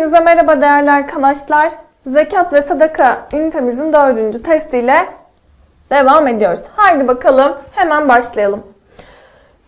Hepinize merhaba değerli arkadaşlar. Zekat ve sadaka ünitemizin dördüncü testiyle devam ediyoruz. Haydi bakalım hemen başlayalım.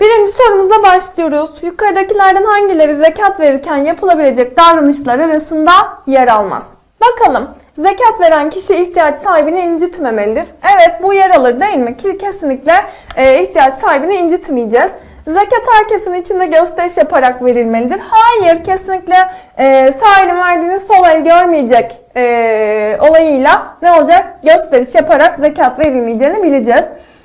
Birinci sorumuzla başlıyoruz. Yukarıdakilerden hangileri zekat verirken yapılabilecek davranışlar arasında yer almaz? Bakalım. Zekat veren kişi ihtiyaç sahibini incitmemelidir. Evet bu yer alır değil mi? Kesinlikle e, ihtiyaç sahibini incitmeyeceğiz. Zekat herkesin içinde gösteriş yaparak verilmelidir. Hayır kesinlikle e, sağ elin verdiğini sol el görmeyecek e, olayıyla ne olacak? Gösteriş yaparak zekat verilmeyeceğini bileceğiz.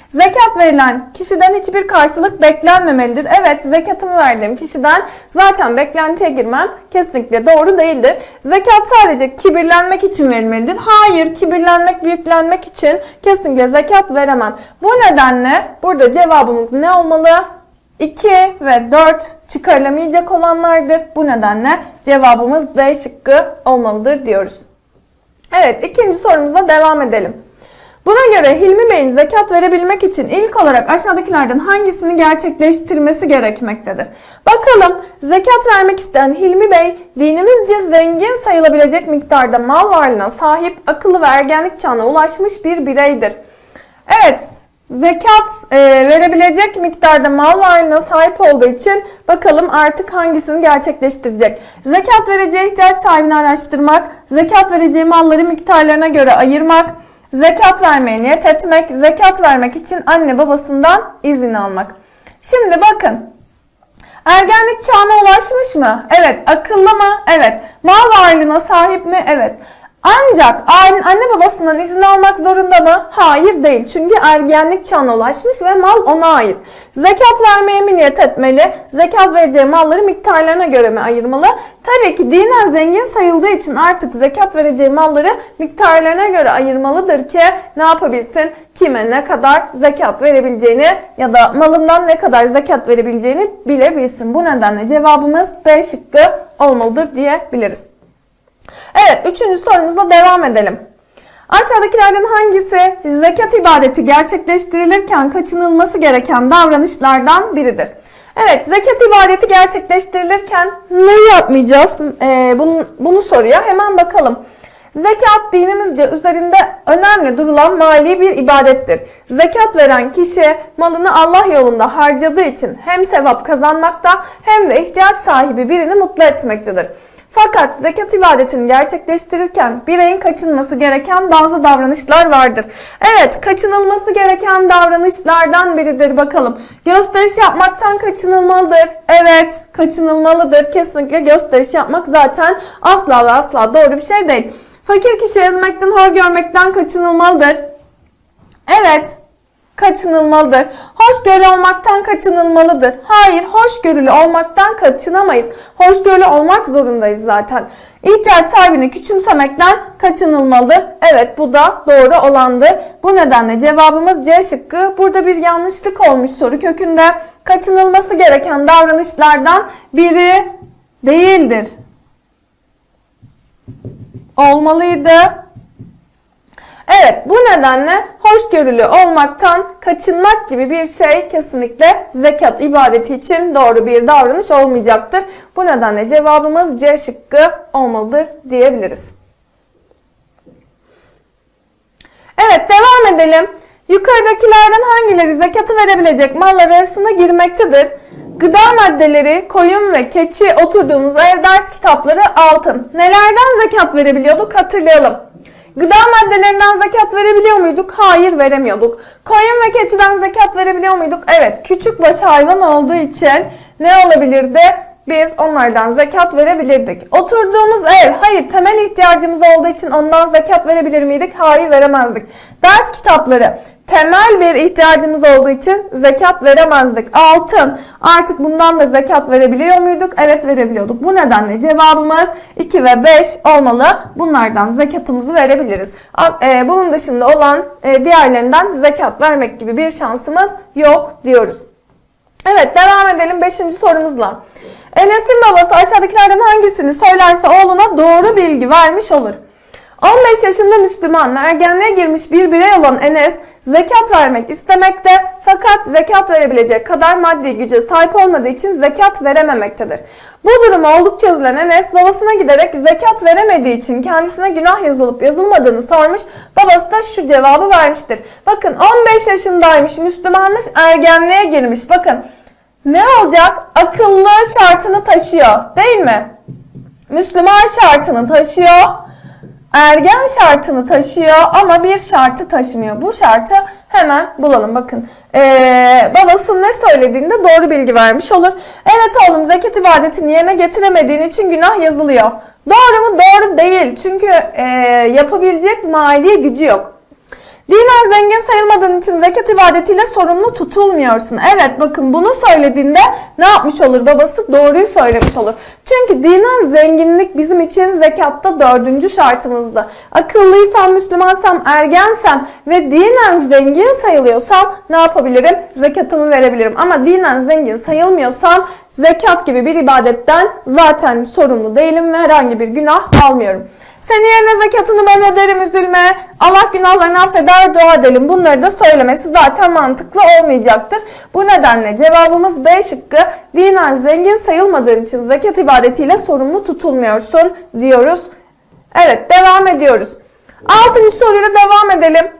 Zekat verilen kişiden hiçbir karşılık beklenmemelidir. Evet zekatımı verdiğim kişiden zaten beklentiye girmem kesinlikle doğru değildir. Zekat sadece kibirlenmek için verilmelidir. Hayır kibirlenmek, büyüklenmek için kesinlikle zekat veremem. Bu nedenle burada cevabımız ne olmalı? 2 ve 4 çıkarılamayacak olanlardır. Bu nedenle cevabımız D şıkkı olmalıdır diyoruz. Evet ikinci sorumuzla devam edelim. Buna göre Hilmi Bey'in zekat verebilmek için ilk olarak aşağıdakilerden hangisini gerçekleştirmesi gerekmektedir? Bakalım zekat vermek isteyen Hilmi Bey dinimizce zengin sayılabilecek miktarda mal varlığına sahip akıllı ve ergenlik çağına ulaşmış bir bireydir. Evet zekat e, verebilecek miktarda mal varlığına sahip olduğu için bakalım artık hangisini gerçekleştirecek. Zekat vereceği ihtiyaç sahibini araştırmak, zekat vereceği malları miktarlarına göre ayırmak, zekat vermeye niyet etmek, zekat vermek için anne babasından izin almak. Şimdi bakın Ergenlik çağına ulaşmış mı? Evet. Akıllı mı? Evet. Mal varlığına sahip mi? Evet. Ancak anne babasından izin almak zorunda mı? Hayır değil. Çünkü ergenlik çağına ulaşmış ve mal ona ait. Zekat vermeye mi niyet etmeli? Zekat vereceği malları miktarlarına göre mi ayırmalı? Tabii ki dinen zengin sayıldığı için artık zekat vereceği malları miktarlarına göre ayırmalıdır ki ne yapabilsin? Kime ne kadar zekat verebileceğini ya da malından ne kadar zekat verebileceğini bilebilsin. Bu nedenle cevabımız B şıkkı olmalıdır diyebiliriz. Evet, üçüncü sorumuzla devam edelim. Aşağıdakilerden hangisi zekat ibadeti gerçekleştirilirken kaçınılması gereken davranışlardan biridir? Evet, zekat ibadeti gerçekleştirilirken ne yapmayacağız? Ee, bunu, bunu soruyor. Hemen bakalım. Zekat dinimizce üzerinde önemli durulan mali bir ibadettir. Zekat veren kişi malını Allah yolunda harcadığı için hem sevap kazanmakta hem de ihtiyaç sahibi birini mutlu etmektedir. Fakat zekat ibadetini gerçekleştirirken bireyin kaçınması gereken bazı davranışlar vardır. Evet, kaçınılması gereken davranışlardan biridir bakalım. Gösteriş yapmaktan kaçınılmalıdır. Evet, kaçınılmalıdır. Kesinlikle gösteriş yapmak zaten asla ve asla doğru bir şey değil. Fakir kişi ezmekten, hor görmekten kaçınılmalıdır. Evet, kaçınılmalıdır. Hoşgörülü olmaktan kaçınılmalıdır. Hayır, hoşgörülü olmaktan kaçınamayız. Hoşgörülü olmak zorundayız zaten. İhtiyaç sahibini küçümsemekten kaçınılmalıdır. Evet, bu da doğru olandır. Bu nedenle cevabımız C şıkkı. Burada bir yanlışlık olmuş soru kökünde. Kaçınılması gereken davranışlardan biri değildir. Olmalıydı. Evet bu nedenle hoşgörülü olmaktan kaçınmak gibi bir şey kesinlikle zekat ibadeti için doğru bir davranış olmayacaktır. Bu nedenle cevabımız C şıkkı olmalıdır diyebiliriz. Evet devam edelim. Yukarıdakilerden hangileri zekatı verebilecek mallar arasında girmektedir? Gıda maddeleri, koyun ve keçi, oturduğumuz ev ders kitapları, altın. Nelerden zekat verebiliyorduk hatırlayalım. Gıda maddelerinden zekat verebiliyor muyduk? Hayır veremiyorduk. Koyun ve keçiden zekat verebiliyor muyduk? Evet. Küçük baş hayvan olduğu için ne olabilirdi? Biz onlardan zekat verebilirdik. Oturduğumuz ev, hayır temel ihtiyacımız olduğu için ondan zekat verebilir miydik? Hayır veremezdik. Ders kitapları, temel bir ihtiyacımız olduğu için zekat veremezdik. Altın, artık bundan da zekat verebiliyor muyduk? Evet verebiliyorduk. Bu nedenle cevabımız 2 ve 5 olmalı. Bunlardan zekatımızı verebiliriz. e, Bunun dışında olan e, diğerlerinden zekat vermek gibi bir şansımız yok diyoruz. Evet devam edelim 5. sorumuzla. Enes'in babası aşağıdakilerden hangisini söylerse oğluna doğru bilgi vermiş olur. 15 yaşında Müslüman ve ergenliğe girmiş bir birey olan Enes zekat vermek istemekte fakat zekat verebilecek kadar maddi güce sahip olmadığı için zekat verememektedir. Bu durumu oldukça üzülen Enes babasına giderek zekat veremediği için kendisine günah yazılıp yazılmadığını sormuş. Babası da şu cevabı vermiştir. Bakın 15 yaşındaymış Müslümanmış ergenliğe girmiş. Bakın ne olacak? Akıllı şartını taşıyor değil mi? Müslüman şartını taşıyor. Ergen şartını taşıyor ama bir şartı taşımıyor. Bu şartı hemen bulalım. Bakın ee, babası ne söylediğinde doğru bilgi vermiş olur. Evet oğlum zekat ibadetini yerine getiremediğin için günah yazılıyor. Doğru mu? Doğru değil. Çünkü ee, yapabilecek mali gücü yok. Dinen zengin sayılmadığın için zekat ibadetiyle sorumlu tutulmuyorsun. Evet bakın bunu söylediğinde ne yapmış olur babası? Doğruyu söylemiş olur. Çünkü dinen zenginlik bizim için zekatta dördüncü şartımızdı. Akıllıysam, Müslümansam, ergensem ve dinen zengin sayılıyorsam ne yapabilirim? Zekatımı verebilirim. Ama dinen zengin sayılmıyorsam zekat gibi bir ibadetten zaten sorumlu değilim ve herhangi bir günah almıyorum. Senin yerine zekatını ben öderim üzülme. Allah günahlarını affeder dua edelim. Bunları da söylemesi zaten mantıklı olmayacaktır. Bu nedenle cevabımız B şıkkı. Dinen zengin sayılmadığın için zekat ibadetiyle sorumlu tutulmuyorsun diyoruz. Evet devam ediyoruz. Altıncı soruyla devam edelim.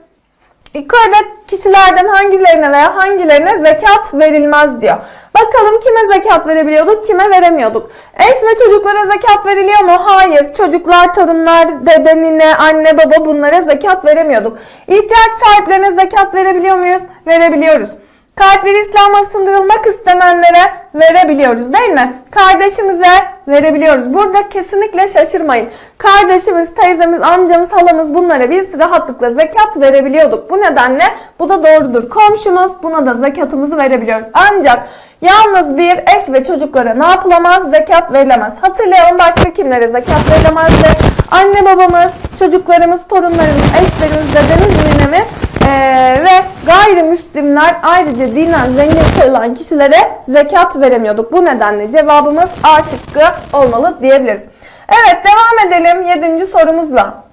Yukarıda kişilerden hangilerine veya hangilerine zekat verilmez diyor. Bakalım kime zekat verebiliyorduk, kime veremiyorduk. Eş ve çocuklara zekat veriliyor mu? Hayır. Çocuklar, torunlar, dede, nine, anne, baba bunlara zekat veremiyorduk. İhtiyaç sahiplerine zekat verebiliyor muyuz? Verebiliyoruz. Kalpleri İslam'a sındırılmak istenenlere verebiliyoruz değil mi? Kardeşimize verebiliyoruz. Burada kesinlikle şaşırmayın. Kardeşimiz, teyzemiz, amcamız, halamız bunlara biz rahatlıkla zekat verebiliyorduk. Bu nedenle bu da doğrudur. Komşumuz buna da zekatımızı verebiliyoruz. Ancak yalnız bir eş ve çocuklara ne yapılamaz? Zekat verilemez. Hatırlayalım başka kimlere zekat verilemezdi? Anne babamız, çocuklarımız, torunlarımız, eşlerimiz, dedemiz, ninemiz ee, ve gayrimüslimler ayrıca dinen zengin sayılan kişilere zekat veremiyorduk. Bu nedenle cevabımız A şıkkı olmalı diyebiliriz. Evet devam edelim 7. sorumuzla.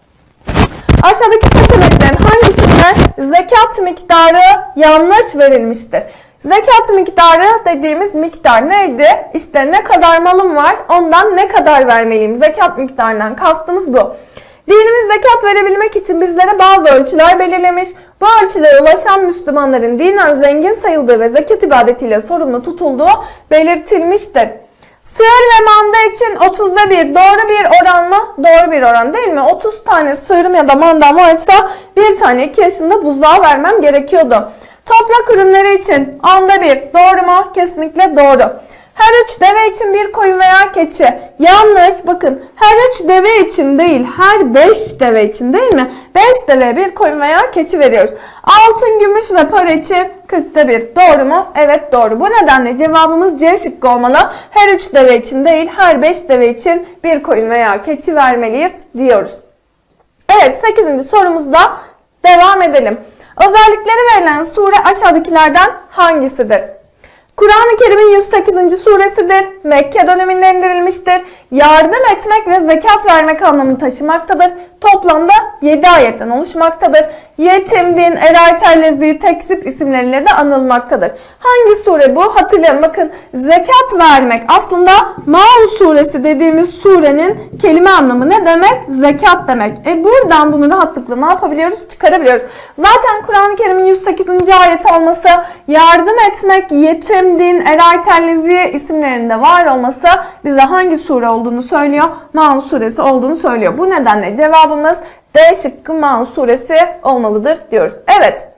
Aşağıdaki seçeneklerin hangisinde zekat miktarı yanlış verilmiştir? Zekat miktarı dediğimiz miktar neydi? İşte ne kadar malım var ondan ne kadar vermeliyim? Zekat miktarından kastımız bu. Dinimiz zekat verebilmek için bizlere bazı ölçüler belirlemiş. Bu ölçülere ulaşan Müslümanların dinen zengin sayıldığı ve zekat ibadetiyle sorumlu tutulduğu belirtilmiştir. Sığır ve manda için 30'da bir doğru bir oran mı? Doğru bir oran değil mi? 30 tane sığırım ya da mandam varsa bir tane 2 yaşında buzluğa vermem gerekiyordu. Toprak ürünleri için onda bir doğru mu? Kesinlikle doğru. Her üç deve için bir koyun veya keçi. Yanlış bakın her üç deve için değil her beş deve için değil mi? Beş deve bir koyun veya keçi veriyoruz. Altın, gümüş ve para için 40'ta bir. Doğru mu? Evet doğru. Bu nedenle cevabımız C şıkkı olmalı. Her üç deve için değil her beş deve için bir koyun veya keçi vermeliyiz diyoruz. Evet 8. sorumuzda devam edelim. Özellikleri verilen sure aşağıdakilerden hangisidir? Kur'an-ı Kerim'in 108. suresidir. Mekke döneminde indirilmiştir. Yardım etmek ve zekat vermek anlamını taşımaktadır. Toplamda 7 ayetten oluşmaktadır. Yetim, din, eray, tekzip isimleriyle de anılmaktadır. Hangi sure bu? Hatırlayın bakın zekat vermek aslında Maun suresi dediğimiz surenin kelime anlamı ne demek? Zekat demek. E buradan bunu rahatlıkla ne yapabiliyoruz? Çıkarabiliyoruz. Zaten Kur'an-ı Kerim'in 108. ayet olması yardım etmek, yetim, din, eray, tellezi isimlerinde var olması bize hangi sure olduğunu söylüyor? Maun suresi olduğunu söylüyor. Bu nedenle cevabımız D şıkkı Maun suresi olmalıdır diyoruz. Evet.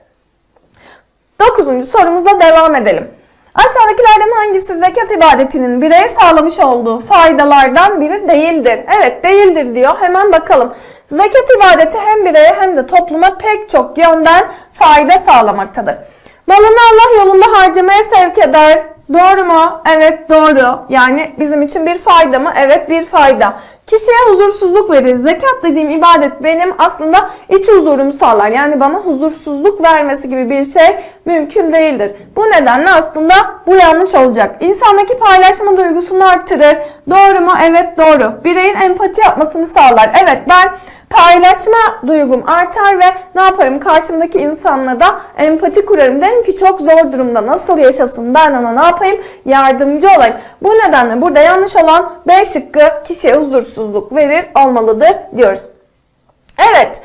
Dokuzuncu sorumuzla devam edelim. Aşağıdakilerden hangisi zekat ibadetinin bireye sağlamış olduğu faydalardan biri değildir? Evet değildir diyor. Hemen bakalım. Zekat ibadeti hem bireye hem de topluma pek çok yönden fayda sağlamaktadır. Malını Allah yolunda harcamaya sevk eder. Doğru mu? Evet doğru. Yani bizim için bir fayda mı? Evet bir fayda. Kişiye huzursuzluk verir. Zekat dediğim ibadet benim aslında iç huzurumu sağlar. Yani bana huzursuzluk vermesi gibi bir şey mümkün değildir. Bu nedenle aslında bu yanlış olacak. İnsandaki paylaşma duygusunu arttırır. Doğru mu? Evet doğru. Bireyin empati yapmasını sağlar. Evet ben Paylaşma duygum artar ve ne yaparım? Karşımdaki insanla da empati kurarım. Derim ki çok zor durumda nasıl yaşasın ben ona ne yapayım? Yardımcı olayım. Bu nedenle burada yanlış olan B şıkkı kişiye huzursuzluk verir olmalıdır diyoruz. Evet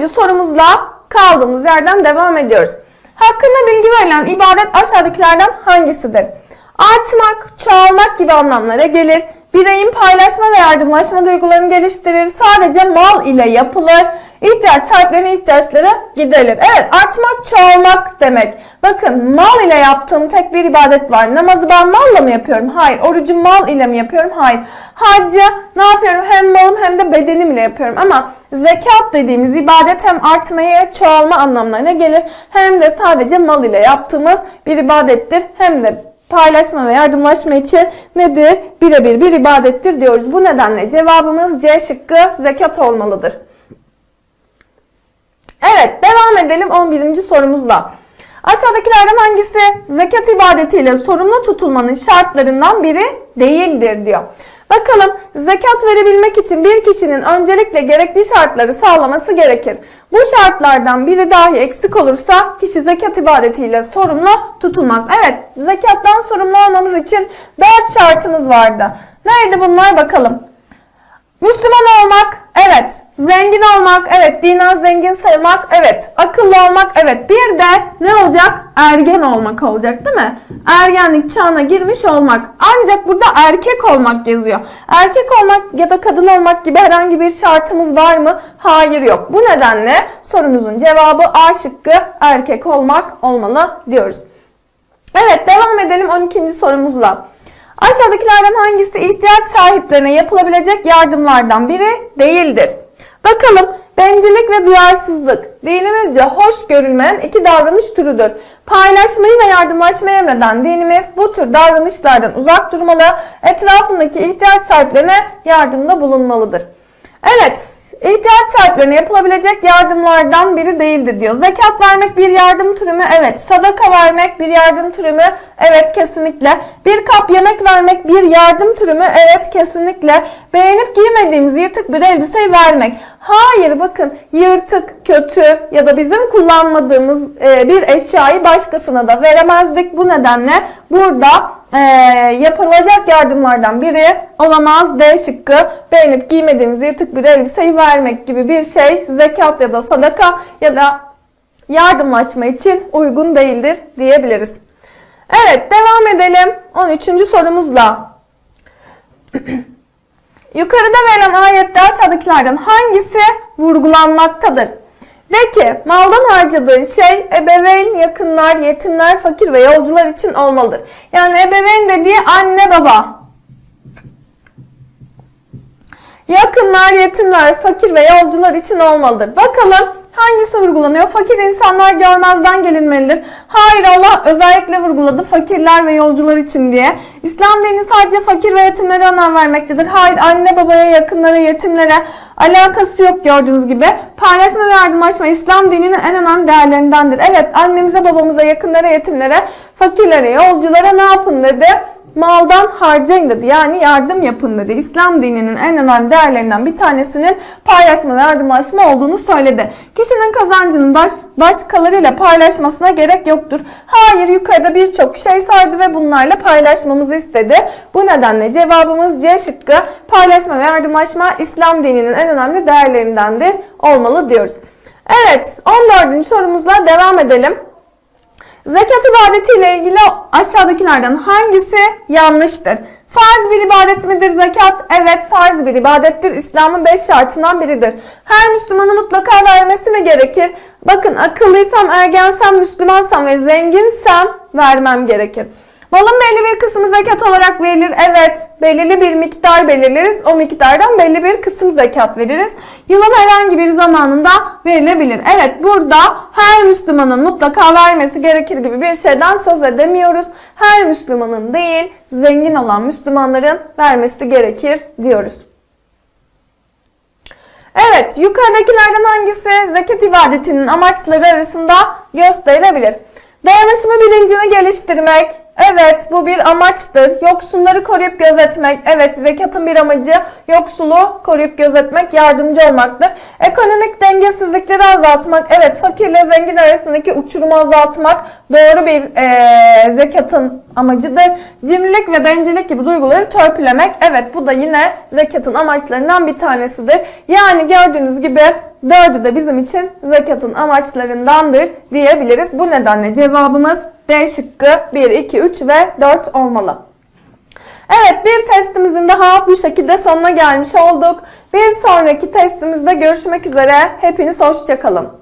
10. sorumuzla kaldığımız yerden devam ediyoruz. Hakkında bilgi verilen ibadet aşağıdakilerden hangisidir? Artmak, çoğalmak gibi anlamlara gelir. Bireyin paylaşma ve yardımlaşma duygularını geliştirir. Sadece mal ile yapılır. İhtiyaç sahiplerinin ihtiyaçları giderilir. Evet artmak, çoğalmak demek. Bakın mal ile yaptığım tek bir ibadet var. Namazı ben malla mı yapıyorum? Hayır. Orucu mal ile mi yapıyorum? Hayır. Haccı ne yapıyorum? Hem malım hem de bedenim ile yapıyorum. Ama zekat dediğimiz ibadet hem artmaya, çoğalma anlamlarına gelir. Hem de sadece mal ile yaptığımız bir ibadettir. Hem de paylaşma ve yardımlaşma için nedir? Birebir bir ibadettir diyoruz. Bu nedenle cevabımız C şıkkı zekat olmalıdır. Evet devam edelim 11. sorumuzla. Aşağıdakilerden hangisi zekat ibadetiyle sorumlu tutulmanın şartlarından biri değildir diyor. Bakalım zekat verebilmek için bir kişinin öncelikle gerekli şartları sağlaması gerekir. Bu şartlardan biri dahi eksik olursa kişi zekat ibadetiyle sorumlu tutulmaz. Evet zekattan sorumlu olmamız için 4 şartımız vardı. Neydi bunlar bakalım. Müslüman olmak, evet. Zengin olmak, evet. Dinen zengin sayılmak, evet. Akıllı olmak, evet. Bir de ne olacak? Ergen olmak olacak değil mi? Ergenlik çağına girmiş olmak. Ancak burada erkek olmak yazıyor. Erkek olmak ya da kadın olmak gibi herhangi bir şartımız var mı? Hayır yok. Bu nedenle sorumuzun cevabı A şıkkı erkek olmak olmalı diyoruz. Evet devam edelim 12. sorumuzla. Aşağıdakilerden hangisi ihtiyaç sahiplerine yapılabilecek yardımlardan biri değildir? Bakalım bencillik ve duyarsızlık dinimizce hoş görülmeyen iki davranış türüdür. Paylaşmayı ve yardımlaşmayı emreden dinimiz bu tür davranışlardan uzak durmalı, etrafındaki ihtiyaç sahiplerine yardımda bulunmalıdır. Evet, ihtiyaç sahiplerine yapılabilecek yardımlardan biri değildir diyor. Zekat vermek bir yardım türü mü? Evet. Sadaka vermek bir yardım türü mü? Evet, kesinlikle. Bir kap yemek vermek bir yardım türü mü? Evet, kesinlikle. Beğenip giymediğimiz yırtık bir elbiseyi vermek. Hayır bakın yırtık, kötü ya da bizim kullanmadığımız e, bir eşyayı başkasına da veremezdik. Bu nedenle burada e, yapılacak yardımlardan biri olamaz D şıkkı. Beğenip giymediğimiz yırtık bir elbiseyi vermek gibi bir şey zekat ya da sadaka ya da yardımlaşma için uygun değildir diyebiliriz. Evet devam edelim 13. sorumuzla. Yukarıda verilen ayette aşağıdakilerden hangisi vurgulanmaktadır? De ki maldan harcadığın şey ebeveyn, yakınlar, yetimler, fakir ve yolcular için olmalıdır. Yani ebeveyn dediği anne baba. Yakınlar, yetimler, fakir ve yolcular için olmalıdır. Bakalım hangisi vurgulanıyor? Fakir insanlar görmezden gelinmelidir. Hayır Allah özellikle vurguladı fakirler ve yolcular için diye. İslam dini sadece fakir ve yetimlere önem vermektedir. Hayır anne babaya, yakınlara, yetimlere alakası yok gördüğünüz gibi. Paylaşma ve yardımlaşma İslam dininin en önemli değerlerindendir. Evet annemize, babamıza, yakınlara, yetimlere, fakirlere, yolculara ne yapın dedi maldan harcayın dedi. Yani yardım yapın dedi. İslam dininin en önemli değerlerinden bir tanesinin paylaşma ve yardımlaşma olduğunu söyledi. Kişinin kazancının baş, başkalarıyla paylaşmasına gerek yoktur. Hayır yukarıda birçok şey saydı ve bunlarla paylaşmamızı istedi. Bu nedenle cevabımız C şıkkı paylaşma ve yardımlaşma İslam dininin en önemli değerlerindendir olmalı diyoruz. Evet 14. sorumuzla devam edelim. Zekat ibadeti ile ilgili aşağıdakilerden hangisi yanlıştır? Farz bir ibadet midir zekat? Evet farz bir ibadettir. İslam'ın beş şartından biridir. Her Müslümanın mutlaka vermesi mi gerekir? Bakın akıllıysam, ergensem, Müslümansam ve zenginsem vermem gerekir. Malın belli bir kısmı zekat olarak verilir. Evet, belirli bir miktar belirleriz. O miktardan belli bir kısım zekat veririz. Yılın herhangi bir zamanında verilebilir. Evet, burada her Müslümanın mutlaka vermesi gerekir gibi bir şeyden söz edemiyoruz. Her Müslümanın değil, zengin olan Müslümanların vermesi gerekir diyoruz. Evet, yukarıdakilerden hangisi zekat ibadetinin amaçları arasında gösterilebilir? Dayanışma bilincini geliştirmek. Evet bu bir amaçtır. Yoksulları koruyup gözetmek. Evet zekatın bir amacı yoksulu koruyup gözetmek, yardımcı olmaktır. Ekonomik dengesizlikleri azaltmak. Evet fakirle zengin arasındaki uçurumu azaltmak doğru bir eee, zekatın amacıdır. Cimrilik ve bencillik gibi duyguları törpülemek. Evet bu da yine zekatın amaçlarından bir tanesidir. Yani gördüğünüz gibi dördü de bizim için zekatın amaçlarındandır diyebiliriz. Bu nedenle cevabımız D şıkkı 1, 2, 3 ve 4 olmalı. Evet bir testimizin daha bu şekilde sonuna gelmiş olduk. Bir sonraki testimizde görüşmek üzere. Hepiniz hoşçakalın.